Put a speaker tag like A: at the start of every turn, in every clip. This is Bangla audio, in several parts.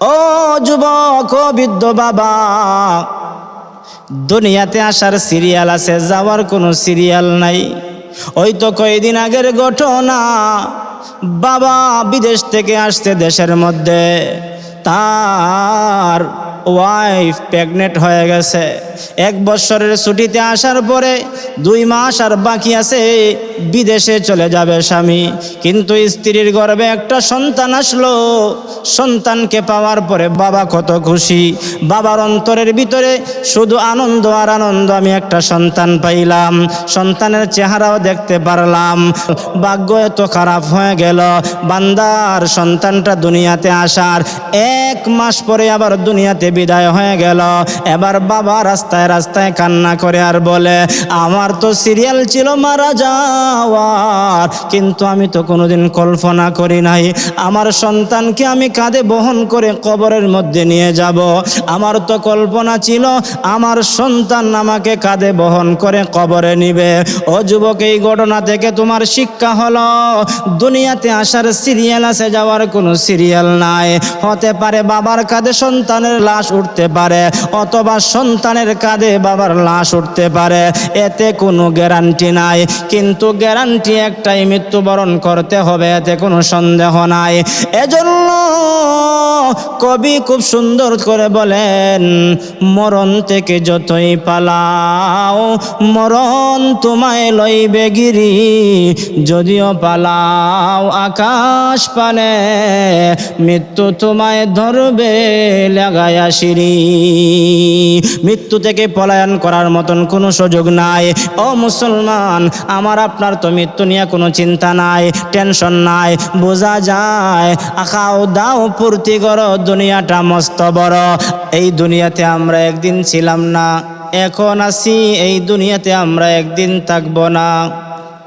A: ও যুবক বৃদ্ধ বাবা, দুনিয়াতে আসার সিরিয়াল আছে, যাওয়ার কোনো সিরিয়াল নাই। ওই তো কয়েকদিন আগের ঘটনা, বাবা বিদেশ থেকে আসছে দেশের মধ্যে, তার ওয়াইফ প্রেগনেন্ট হয়ে গেছে। এক বছরের ছুটিতে আসার পরে দুই মাস আর বাকি আছে, বিদেশে চলে যাবে স্বামী। কিন্তু স্ত্রীর গর্ভে একটা সন্তান আসলো। সন্তানকে পাওয়ার পরে বাবা কত খুশি। বাবার অন্তরের ভিতরে শুধু আনন্দ আর আনন্দ, আমি একটা সন্তান পাইলাম। সন্তানের চেহারাও দেখতে পারলাম। ভাগ্য এত খারাপ হয়ে গেল। বান্দার সন্তানটা দুনিয়াতে আসার এক মাস পরে আবার দুনিয়াতে বিদায় হয়ে গেল। এবার বাবা রাস্তায় রাস্তায় কান্না করে আর বলে, আমার তো সিরিয়াল ছিল মারা যাওয়ার, কিন্তু আমি তো কোনোদিন কল্পনা করি নাই। আমার সন্তানকে আমি কাঁধে বহন করে কবরের মধ্যে নিয়ে যাব। আমার তো কল্পনা ছিল, আমার সন্তান আমাকে কাঁধে বহন করে কবরে নিবে। ও যুবক, এই ঘটনা থেকে তোমার শিক্ষা হলো, দুনিয়াতে আসার সিরিয়াল আছে, যাওয়ার কোনো সিরিয়াল নাই। হতে পারে বাবার কাঁধে সন্তানের লাশ উঠতে পারে, অথবা সন্তানের কাঁধে বাবার লাশ উঠতে পারে। এতে কোনো গ্যারান্টি নাই। কিন্তু গ্যারান্টি একটাই, মৃত্যুবরণ করতে হবে, এতে কোনো সন্দেহ নাই। এজন্য কবি খুব সুন্দর করে বলেন, মরণ থেকে যতই পালাও, মরণ তোমায় লইবে গিরি। যদিও পালাও আকাশ পানে, মৃত্যু তোমায় ধরবে লাগায়া সিঁড়ি। মৃত্যু থেকে পলায়ন করার মতন কোনো সুযোগ নাই। ও মুসলমান, আমার আপনার তো মৃত্যু নিয়ে কোনো চিন্তা নাই, টেনশন নাই, বোঝা যায়, আখাও দাও পূর্তি করো। দুনিয়াটা মস্ত বড়। এই দুনিয়াতে আমরা একদিন ছিলাম না। এখন আছি, এই দুনিয়াতে আমরা একদিন থাকব না।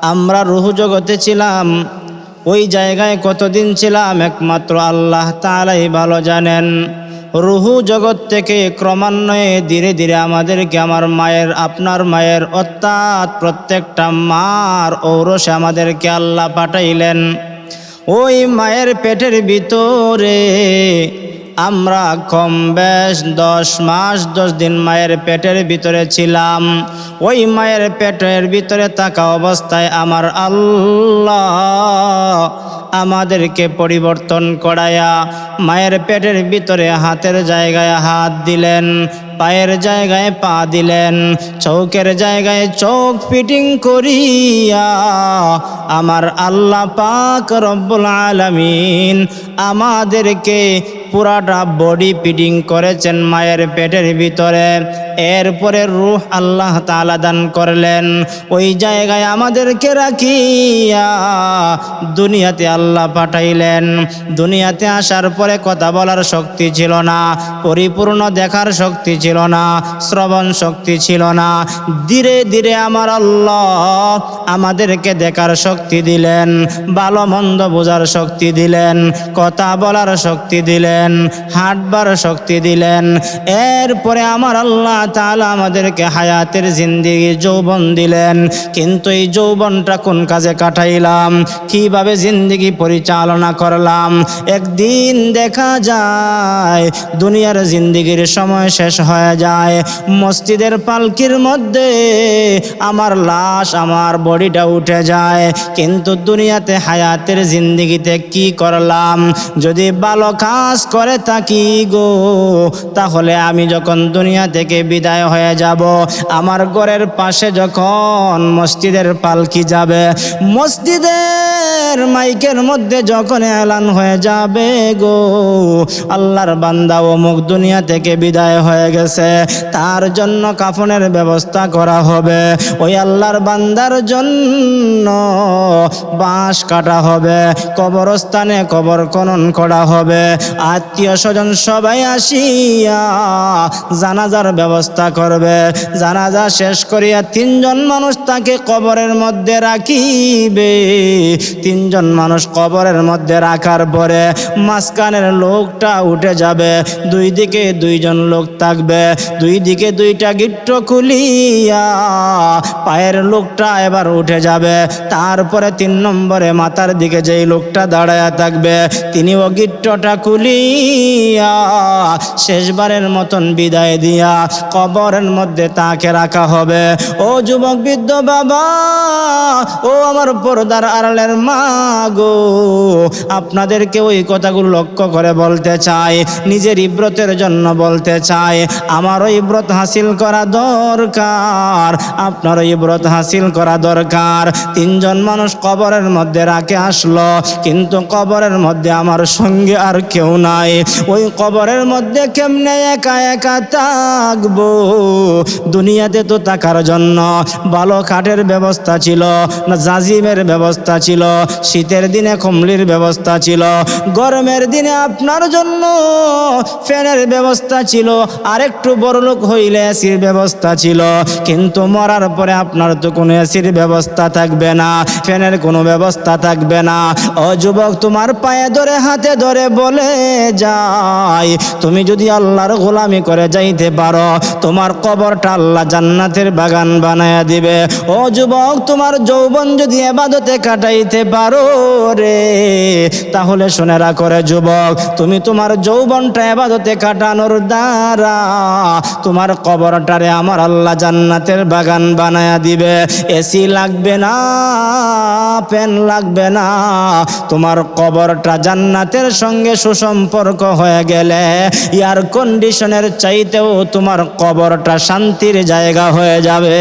A: আমরা রুহু জগতে ছিলাম, ওই জায়গায় কতদিন ছিলাম, একমাত্র আল্লাহ তালাই ভালো জানেন। রুহু জগৎ থেকে ক্রমান্বয়ে ধীরে ধীরে আমাদেরকে আমার মায়ের, আপনার মায়ের, অর্থাৎ প্রত্যেকটা মার ঔরসে আমাদেরকে আল্লাহ পাঠাইলেন। ওই মায়ের পেটের ভিতরে আমরা কম বেশ দশ মাস, দশ দিন মায়ের পেটের ভিতরে ছিলাম। ওই মায়ের পেটের ভিতরে থাকা অবস্থায় আমার আল্লাহ আমাদেরকে পরিবর্তন করায়া মায়ের পেটের ভিতরে হাতের জায়গায় হাত দিলেন, পায়ের জায়গায় পা দিলেন, চৌকের জায়গায় চোখ ফিটিং করিয়া আমার আল্লাহ পাক রব্বুল আলামিন আমাদেরকে পুরাটা বডি ফিটিং করেছেন মায়ের পেটের ভিতরে। এরপরে রুহ আল্লাহ তাআলা দান করলেন। ওই জায়গায় আমাদেরকে রাখিয়া দুনিয়াতে আল্লাহ পাঠাইলেন। দুনিয়াতে আসার পরে কথা বলার শক্তি ছিল না, পরিপূর্ণ দেখার শক্তি ছিল না, শ্রবণ শক্তি ছিল না। ধীরে ধীরে আমার আল্লাহ আমাদেরকে দেখার শক্তি দিলেন, ভালো মন্দ বোঝার শক্তি দিলেন, কথা বলার শক্তি দিলেন, হাঁটবার শক্তি দিলেন। এরপরে আমার আল্লাহ তাআলা আমাদেরকে হায়াতের জিন্দিগি যৌবন দিলেন। কিন্তু এই যৌবনটা কোন কাজে কাটাইলাম? কীভাবে জিন্দিগি পরিচালনা করলাম? একদিন দেখা যায়, দুনিয়ার জিন্দিগির সময় শেষ হয়ে যায়। মসজিদের পালকির মধ্যে আমার লাশ, আমার বডিটা উঠে যায়। কিন্তু দুনিয়াতে হায়াতের জিন্দিগিতে কি করলাম? যদি ভালো কাজ করে থাকি গো, তাহলে আমি যখন দুনিয়া থেকে বিদায় হয়ে যাব। আমার ঘরের পাশে যখন মসজিদের পালকি যাবে মসজিদের মাইকের মধ্যে যখন এলান হয়ে যাবে গো, আল্লাহর বান্দা ও মুখ দুনিয়া থেকে বিদায় হয়ে গেছে, তার জন্য কাফনের ব্যবস্থা করা হবে। ওই আল্লাহর বান্দার জন্য বাঁশ কাটা হবে, কবরস্থানে কবর খনন করা হবে। আত্মীয় স্বজন সবাই আসিয়া জানাজার ব্যবস্থা করবে। জানাজা শেষ করিয়া তিনজন মানুষ তাকে কবরের মধ্যে রাখিবে। তিন তিনজন মানুষ কবরের মধ্যে রাখার পরে মাঝখানের লোকটা উঠে যাবে। দুই দিকে দুইজন লোক থাকবে। দুই দিকে দুইটা গিট্ট খুলিয়া পায়ের লোকটা এবার উঠে যাবে। তারপরে তিন নম্বরে মাথার দিকে যেই লোকটা দাঁড়ায়া থাকবে তিনি ও গিট্টটা খুলিয়া শেষবারের মতন বিদায় দিয়া কবরের মধ্যে তাকে রাখা হবে। ও যুবক বৃদ্ধ বাবা, ও আমার পর্দার আড়ালের মা গো, আপনাদেরকে ওই কথাগুলো লক্ষ্য করে বলতে চাই, নিজের ইব্রতের জন্য বলতে চাই আমারও ইব্রত হাসিল করা দরকার আপনারও ইব্রত হাসিল করা দরকার। তিনজন মানুষ কবরের মধ্যে রাখে আসলো, কিন্তু কবরের মধ্যে আমার সঙ্গে আর কেউ নাই। ওই কবরের মধ্যে কেমনে একা একা থাকব? দুনিয়াতে তো থাকার জন্য ভালো কাঠের ব্যবস্থা ছিল, না জাজিমের ব্যবস্থা ছিল শীতের দিনে কমলির ব্যবস্থা ছিল, গরমের দিনে আপনার জন্য ফ্যানের ব্যবস্থা ছিল, আরেকটু বড়লোক হইলে এসির ব্যবস্থা ছিল, কিন্তু মরার পরে আপনার তো কোনো এসির ব্যবস্থা থাকবে না, ফ্যানের কোনো ব্যবস্থা থাকবে না। ও যুবক, তোমার পায়ে ধরে, হাতে ধরে বলে যাই, তুমি যদি আল্লাহর গোলামি করে যাইতে পারো, তোমার কবরটা আল্লাহ জান্নাতের বাগান বানায়া দিবে। ও যুবক, তোমার যৌবন যদি এবাদতে কাটাইতে পারো রে। তাহলে শুনে করে যুবক, তুমি তোমার যৌবনটা এবাদতে কাটানোর দ্বারা তোমার কবরটারে আমার আল্লাহ জান্নাতের বাগান বানায়া দিবে। এসি লাগবে না পেন লাগবে না, তোমার কবরটা জান্নাতের সঙ্গে সুসম্পর্ক হয়ে গেলে এয়ার কন্ডিশনের চাইতেও তোমার কবরটা শান্তির জায়গা হয়ে যাবে।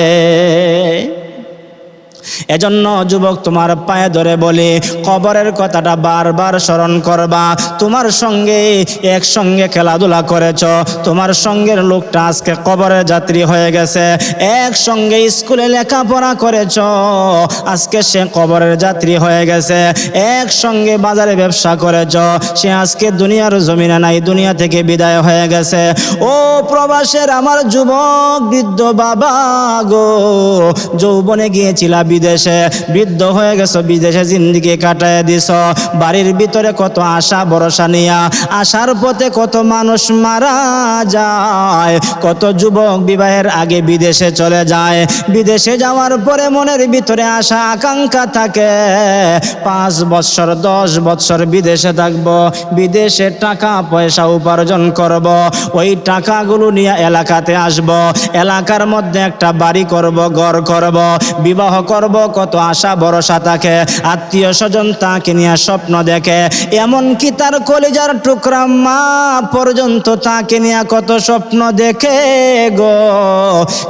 A: এজন্য যুবক তোমার পায়ে ধরে বলে, কবরের কথাটা বারবার স্মরণ করবা। তোমার সঙ্গে একসঙ্গে খেলাধুলা করেছ। তোমার সঙ্গের লোকটা আজকে কবরের যাত্রী হয়ে গেছে। একসঙ্গে স্কুলে লেখাপড়া করেছ। আজকে সে কবরের যাত্রী হয়ে গেছে। একসঙ্গে বাজারে ব্যবসা করেছ। সে আজকে দুনিয়ার জমিনে নাই, দুনিয়া থেকে বিদায় হয়ে গেছে। ও প্রবাসের আমার যুবক, বৃদ্ধ বাবা গো, যৌবনে গিয়েছিলা বিদেশে বৃদ্ধ হয়ে গেছো, বিদেশে জিন্দিগি কাটায় দিছ। বাড়ির ভিতরে কত আশা, ভরসা নিয়া আসার পথে কত মানুষ মারা যায়। কত যুবক বিবাহের আগে বিদেশে চলে যায়। বিদেশে যাওয়ার পরে মনের ভিতরে আশা, আকাঙ্ক্ষা থাকে। পাঁচ বৎসর, দশ বৎসর বিদেশে থাকব, বিদেশে টাকা, পয়সা উপার্জন করব। ওই টাকাগুলো নিয়ে এলাকাতে আসব, এলাকার মধ্যে একটা বাড়ি করব, ঘর করব, বিবাহ করব কত আশা, ভরসা থাকে, আত্মীয় স্বজন তাকে নিয়ে স্বপ্ন দেখে। এমনকি তার কলিজার টুকরা মা পর্যন্ত তাকে নিয়ে কত স্বপ্ন দেখে গো?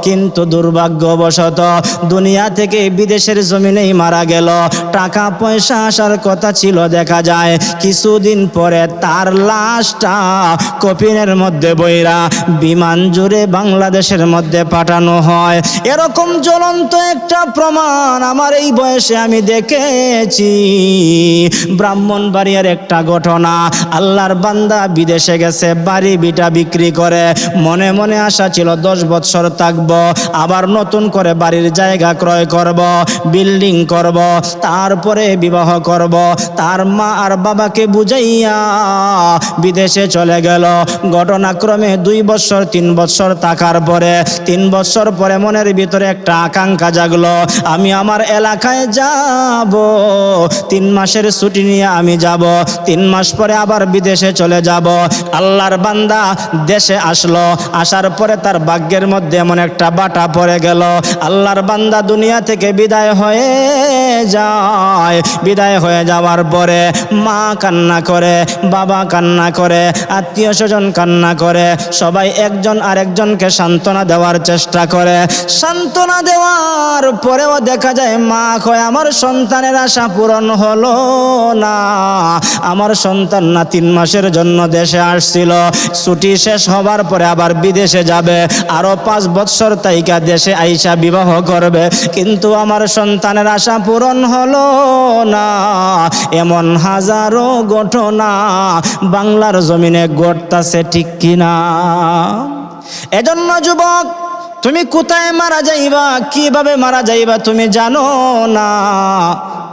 A: কিন্তু দুর্ভাগ্যবশত দুনিয়া থেকে বিদেশের জমিনেই মারা গেল। টাকা, পয়সা আসার কথা ছিল দেখা যায়। কিছুদিন পরে তার লাশটা কপিনের মধ্যে বইরা বিমান জুড়ে বাংলাদেশের মধ্যে পাঠানো হয়। এরকম জ্বলন্ত একটা প্রমাণ আমার এই বয়সে আমি দেখেছি। ব্রাহ্মণ ব্রাহ্মণবাড়িয়ার একটা ঘটনা, আল্লাহর বান্দা বিদেশে গেছে, বাড়ি বিটা বিক্রি করে, মনে মনে আশা ছিল দশ বৎসর থাকব, আবার নতুন করে বাড়ির জায়গা ক্রয় করব, বিল্ডিং করব, তারপরে বিবাহ করব। তার মা আর বাবাকে বুঝাইয়া বিদেশে চলে গেল। ঘটনাক্রমে দুই বছর তিন বছর থাকার পরে, তিন বছর পরে মনের ভিতরে একটা আকাঙ্ক্ষা জাগলো। আমি আমার এলাকায় যাব। তিন মাসের ছুটি নিয়ে আমি যাব। তিন মাস পরে আবার বিদেশে চলে যাব। আল্লাহর বান্দা দেশে আসলো। আসার পরে তার ভাগ্যের মধ্যে এমন একটা বাটা পড়ে গেল। আল্লাহর বান্দা দুনিয়া থেকে বিদায় হয়ে যায়। বিদায় হয়ে যাওয়ার পরে মা কান্না করে, বাবা কান্না করে, আত্মীয় স্বজন কান্না করে, সবাই একজন আরেকজনকে সান্ত্বনা দেওয়ার চেষ্টা করে। সান্ত্বনা দেওয়ার পরেও দেখা যায়, মা কয়, আমার সন্তানের আশা পূরণ হলো না। আমার সন্তান না তিন মাসের জন্য দেশে আসছিল। ছুটি শেষ হবার পরে আবার বিদেশে যাবে। আরও পাঁচ বৎসর তাইকা দেশে আইসা বিবাহ করবে। কিন্তু আমার সন্তানের আশা পূরণ হলো না। এমন হাজারো ঘটনা বাংলার জমিনে ঘটতাছে ঠিক কিনা? এজন্য যুবক তুমি কোথায় মারা যাইবা? কীভাবে মারা যাইবা তুমি জানো না।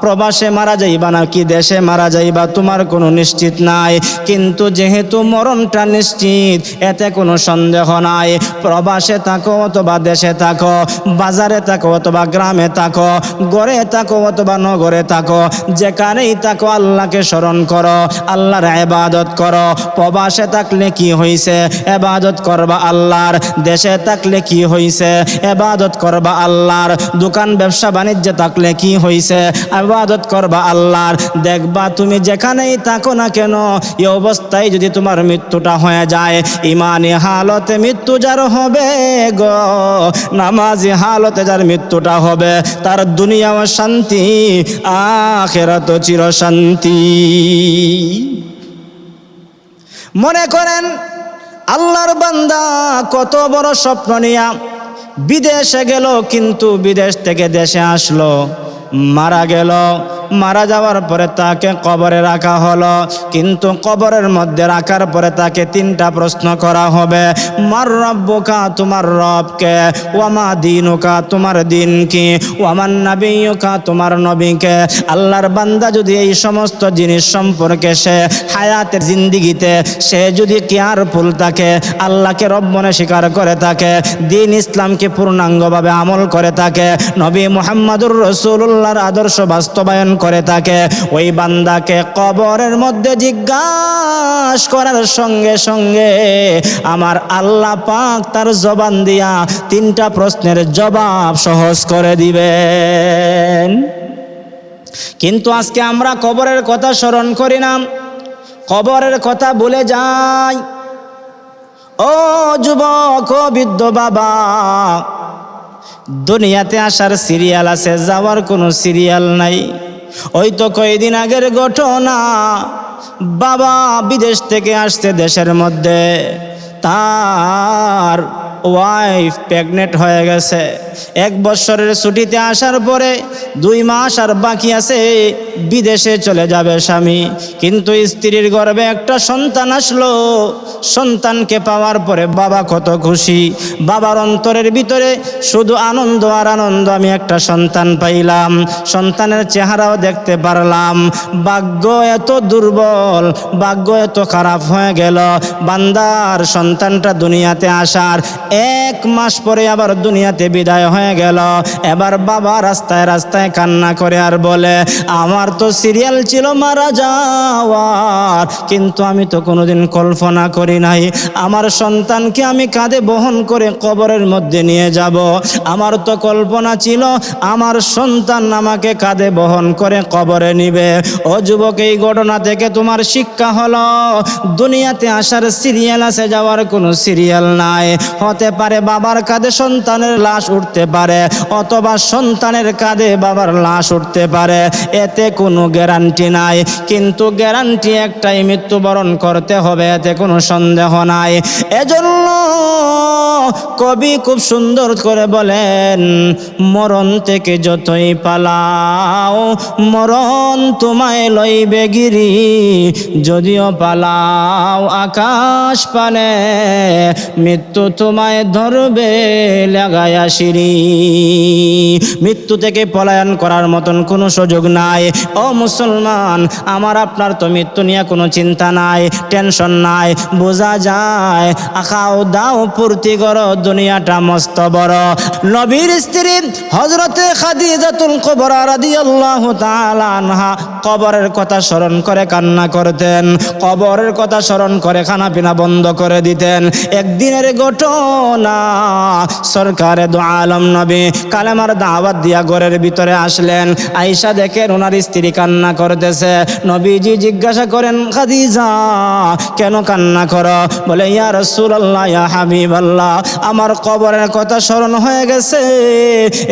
A: প্রবাসে মারা যাইবা নাকি দেশে মারা যাইবা, তোমার কোনো নিশ্চিত নাই। কিন্তু যেহেতু মরণটা নিশ্চিত, এতে কোনো সন্দেহ নাই। প্রবাসে থাকো অথবা দেশে থাকো, বাজারে থাকো অথবা গ্রামে থাকো, গড়ে থাকো অথবা নগরে থাকো, যেখানেই থাকো আল্লাহকে স্মরণ করো, আল্লাহর এবাদত করো। প্রবাসে থাকলে কি হইছে? এবাদত করবা আল্লাহর। দেশে থাকলে কি হইছে? এবাদত করবা আল্লাহর। দোকান, ব্যবসা, বাণিজ্যে থাকলে কি হইছে? এবাদত করবা আল্লাহর। দেখবা তুমি যেখানেই থাকো না কেন, এই অবস্থায় যদি তোমার মৃত্যুটা হয়ে যায়, ইমানি হালতে মৃত্যু যার হবে গো, নামাজি হালতে যার মৃত্যুটা হবে, তার দুনিয়াও শান্তি আখেরাত চির শান্তি। মনে করেন, আল্লাহর বান্দা কত বড় স্বপ্ন নিয়া বিদেশে গেল, কিন্তু বিদেশ থেকে দেশে আসলো। মারা গেল। মারা যাওয়ার পরে তাকে কবরে রাখা হলো। কিন্তু কবরের মধ্যে রাখার পরে তাকে তিনটা প্রশ্ন করা হবে। মার রব্বকা, তোমার রবকে? ওয়ামা দিনুকা, তোমার দিন কি ওয়ামান নাবিয়ুকা, তোমার নবীকে? আল্লাহর বান্দা যদি এই সমস্ত জিনিস সম্পর্কে সে হায়াতের জিন্দিগিতে, সে যদি কেয়ারফুল থাকে, আল্লাহকে রব মনে স্বীকার করে থাকে, দিন ইসলামকে পূর্ণাঙ্গভাবে আমল করে থাকে, নবী মোহাম্মদুর রসুল্লাহর আদর্শ বাস্তবায়ন করে থাকে ওই বান্দাকে কবরের মধ্যে জিজ্ঞাস করার সঙ্গে সঙ্গে আমার আল্লাহ পাক তার জবান দিয়া তিনটা প্রশ্নের জবাব সহজ করে দিবেন। কিন্তু আজকে আমরা কবরের কথা স্মরণ করি না। কবরের কথা ভুলে যাই। ও যুবক বৃদ্ধ বাবা, দুনিয়াতে আসার সিরিয়াল আছে, যাওয়ার কোনো সিরিয়াল নাই। ওই তো কয়েকদিন আগের ঘটনা। বাবা বিদেশ থেকে আসছে দেশের মধ্যে। তার ওয়াইফ প্রেগনেন্ট হয়ে গেছে। এক বছরের ছুটিতে আসার পরে দুই মাস আর বাকি আছে, বিদেশে চলে যাবে স্বামী। কিন্তু স্ত্রীর গর্ভে একটা সন্তান আসলো, সন্তানকে পাওয়ার পরে বাবা কত খুশি। বাবার অন্তরের ভিতরে শুধু আনন্দ আর আনন্দ, আমি একটা সন্তান পাইলাম, সন্তানের চেহারাও দেখতে পারলাম। ভাগ্য এত দুর্বল, ভাগ্য এত খারাপ হয়ে গেল। বান্দার সন্তানটা দুনিয়াতে আসার এক মাস পরে আবার দুনিয়াতে বিদায় হয়ে গেল। এবার বাবা রাস্তায় রাস্তায় কান্না করে আর বলে, আমার তো সিরিয়াল ছিল মারা যাওয়ার, কিন্তু আমি তো কোনোদিন কল্পনা করি নাই। আমার সন্তানকে আমি কাঁধে বহন করে কবরের মধ্যে নিয়ে যাব। আমার তো কল্পনা ছিল, আমার সন্তান আমাকে কাঁধে বহন করে কবরে নিবে। ও যুবক, এই ঘটনা থেকে তোমার শিক্ষা হলো, দুনিয়াতে আসার সিরিয়াল আছে, যাওয়ার কোনো সিরিয়াল নাই। হতে পারে বাবার কাঁধে সন্তানের লাশ উঠতে পারে, অথবা সন্তানের কাঁধে বাবার লাশ উঠতে পারে, এতে কোনো গ্যারান্টি নাই। কিন্তু গ্যারান্টি একটাই, মৃত্যুবরণ করতে হবে, এতে কোনো সন্দেহ নাই। এজন্য কবি খুব সুন্দর করে বলেন, মরণ থেকে যতই পালাও, মরণ তোমায় লইবে গিরি। যদিও পালাও আকাশ পানে, মৃত্যু তোমায় ধরবে, লাগায়া সিঁড়ি মৃত্যু থেকে পলায়ন করার মতন কোনো সুযোগ নাই। ও মুসলমান, আমার আপনার তো মৃত্যু নিয়ে কোনো চিন্তা নাই, টেনশন নাই, বোঝা যায়। আখাও দাও পূর্তি করো, দুনিয়াটা মস্ত বড়। নবীর স্ত্রী হজরতে খাদিজাতুল কুবরা রাদিয়াল্লাহু তাআলা আনহা কবরের কথা স্মরণ করে কান্না করতেন, কবরের কথা স্মরণ করে খানা পিনা বন্ধ করে দিতেন। একদিনের ঘটনা সরকারে দু আলম নবী কালেমার দাওয়াত দিয়া ঘরের ভিতরে আসলেন। আইসা দেখেন ওনার স্ত্রী কান্না করতেছে। নবীজি জিজ্ঞাসা করেন, খাদিজা, কেন কান্না করো? বলে, ইয়া রসুল্লাহ ইয়া হাবিব আল্লাহ আমার কবরের কথা স্মরণ হয়ে গেছে।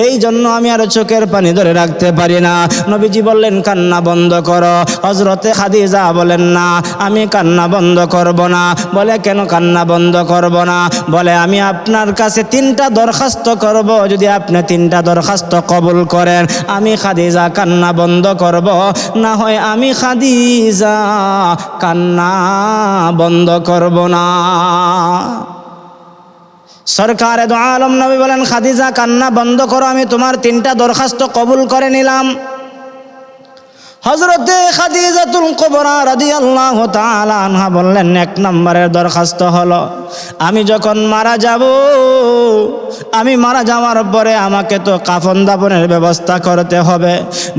A: এই জন্য আমি আর চোখের পানি ধরে রাখতে পারি না। নবীজি বললেন, কান্না বন্ধ করো। হজরতে খাদিজা বলেন, না, আমি কান্না বন্ধ করব না। বলে, কেন কান্না বন্ধ করব না? বলে, আমি আপনার কাছে তিনটা দরখাস্ত করব। যদি আপনি তিনটা দরখাস্ত কবুল করেন, আমি খাদিজা কান্না বন্ধ করব। না হয় আমি খাদিজা কান্না বন্ধ করব না। সরকার আলম নবী বলেন, খাদিজা কান্না বন্ধ করো, আমি তোমার তিনটা দরখাস্ত কবুল করে নিলাম। হজরতে খাদিজাতুল কুবরা রাদিয়াল্লাহু তাআলা আনহা বললেন, এক নম্বরের দরখাস্ত হলো, আমি যখন মারা যাব, আমি মারা যাওয়ার পরে আমাকে তো কাফন দাপনের ব্যবস্থা করতে হবে।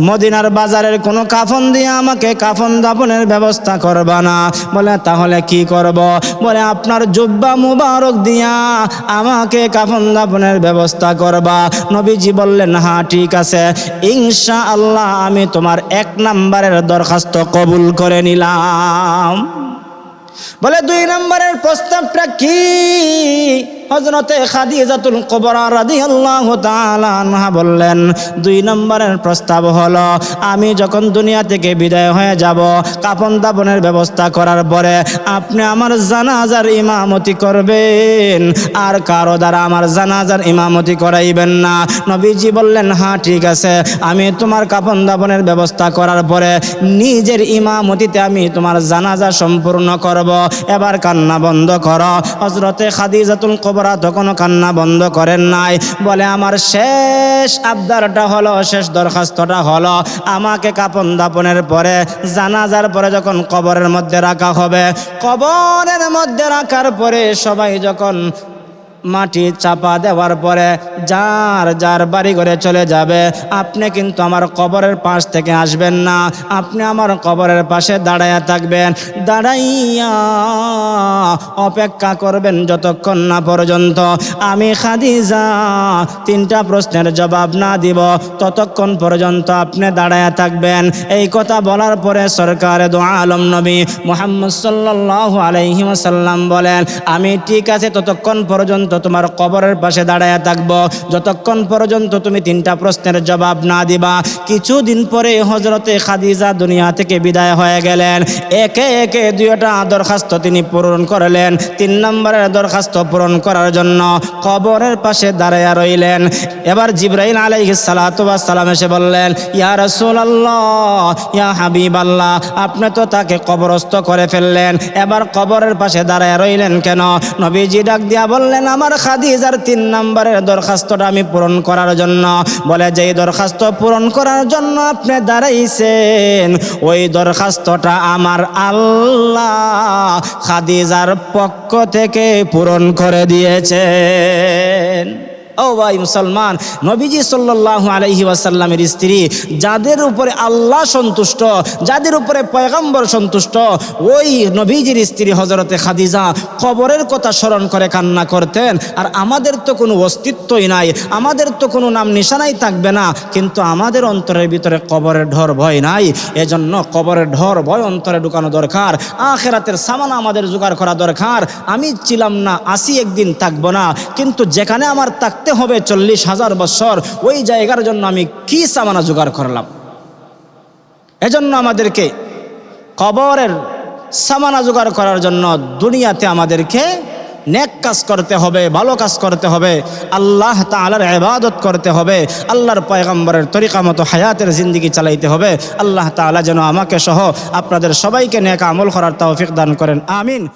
A: মদিনার বাজারের কোনো কাফন দিয়ে আমাকে কাফন দাপনের ব্যবস্থা করবা না। বলে, তাহলে কি করব? বলে, আপনার জুব্বা মুবারক দিয়া আমাকে কাফন দাপনের ব্যবস্থা করবা। নবীজি বললেন হ্যাঁ ঠিক আছে। ইনশা আল্লাহ আমি তোমার এক নাম্বারের দরখাস্ত কবুল করে নিলাম। বলে দুই নম্বরের প্রস্তাবটা কি? হজরতে খাদিজাতুল কবরা রাদিয়াল্লাহু তাআলা আনহা বললেন, দুই নম্বরের প্রস্তাব হলো, আমি যখন দুনিয়া থেকে বিদায় হয়ে যাব কাপন দাপনের ব্যবস্থা করার পরে আপনি আমার জানাজার ইমামতি করবেন। আর কারও দ্বারা আমার জানাজার ইমামতি করাইবেন না। নবীজি বললেন হ্যাঁ ঠিক আছে। আমি তোমার কাপন দাপনের ব্যবস্থা করার পরে নিজের ইমামতিতে আমি তোমার জানাজা সম্পূর্ণ করব। এবার কান্না বন্ধ করো। হজরতে খাদিজাতুল কবরা তখনও কান্না বন্ধ করেন নাই। বলে, আমার শেষ আবদারটা হলো, শেষ দরখাস্তটা হলো। আমাকে কাপন দাপনের পরে, জানাজার পরে যখন কবরের মধ্যে রাখা হবে, কবরের মধ্যে রাখার পরে সবাই যখন মাটি চাপা দেওয়ার পরে যার যার বাড়ি ঘরে চলে যাবে, আপনি কিন্তু আমার কবরের পাশ থেকে আসবেন না। আপনি আমার কবরের পাশে দাঁড়াইয়া থাকবেন। দাঁড়াইয়া অপেক্ষা করবেন যতক্ষণ না পর্যন্ত। আমি খাদিজা, তিনটা প্রশ্নের জবাব না দিব, ততক্ষণ পর্যন্ত আপনি দাঁড়াইয়া থাকবেন। এই কথা বলার পরে সরকার দো আলম নবী মোহাম্মদ সাল্লাহ আলাইহি ওয়াসাল্লাম বলেন, আমি ঠিক আছে ততক্ষণ পর্যন্ত তোমার কবরের পাশে দাঁড়াইয়া থাকব। যতক্ষণ পর্যন্ত তুমি তিনটা প্রশ্নের জবাব না দিবা, কিছুদিন পরে হজরতে খাদিজা দুনিয়া থেকে বিদায় হয়ে গেলেন। একে একে দুইটা দরখাস্ত তিনি পূরণ করলেন, তিন নম্বরের দরখাস্ত পূরণ করার জন্য কবরের পাশে দাঁড়াইয়া রইলেন। এবার জিব্রাইল আলাইহি সালাম এসে বললেন, ইয়া রাসূলুল্লাহ, ইয়া হাবিব আল্লাহ আপনি তো তাকে কবরস্থ করে ফেললেন, এবার কবরের পাশে দাঁড়ায় রইলেন কেন? নবীজি ডাক দিয়া বললেন আমার খাদিজার তিন নম্বরের দরখাস্তটা আমি পূরণ করার জন্য। বলে যে এই দরখাস্ত পূরণ করার জন্য আপনি দাঁড়াইছেন, ওই দরখাস্তটা আমার আল্লাহ খাদিজার পক্ষ থেকে পূরণ করে দিয়েছেন। ও ভাই মুসলমান, নবীজি সাল্লাল্লাহু আলাইহি ওয়াসাল্লামের স্ত্রী, যাদের উপরে আল্লাহ সন্তুষ্ট, যাদের উপরে পয়গম্বর সন্তুষ্ট, ওই নবীজির স্ত্রী হজরতে খাদিজা কবরের কথা স্মরণ করে কান্না করতেন। আর আমাদের তো কোনো অস্তিত্বই নাই, আমাদের তো কোনো নাম নিশানাই থাকবে না, কিন্তু আমাদের অন্তরের ভিতরে কবরের ঢর ভয় নাই। এজন্য কবরের ঢর ভয় অন্তরে ঢুকানো দরকার, আখেরাতের সামান আমাদের জোগাড় করা দরকার। আমি ছিলাম না, আসি একদিন থাকব না, কিন্তু যেখানে আমার থাকতে হবে চল্লিশ হাজার বছর। ওই জায়গার জন্য আমি কি সামানা জোগাড় করলাম? এজন্য আমাদেরকে কবরের সামানা জোগাড় করার জন্য দুনিয়াতে আমাদেরকে নেক কাজ করতে হবে, ভালো কাজ করতে হবে, আল্লাহ তালার ইবাদত করতে হবে, আল্লাহর পয়গম্বরের তরিকা মতো হায়াতের জিন্দিগি চালাইতে হবে, আল্লাহ তাআলা যেন আমাকে সহ আপনাদের সবাইকে নেক আমল করার তৌফিক দান করেন, আমিন।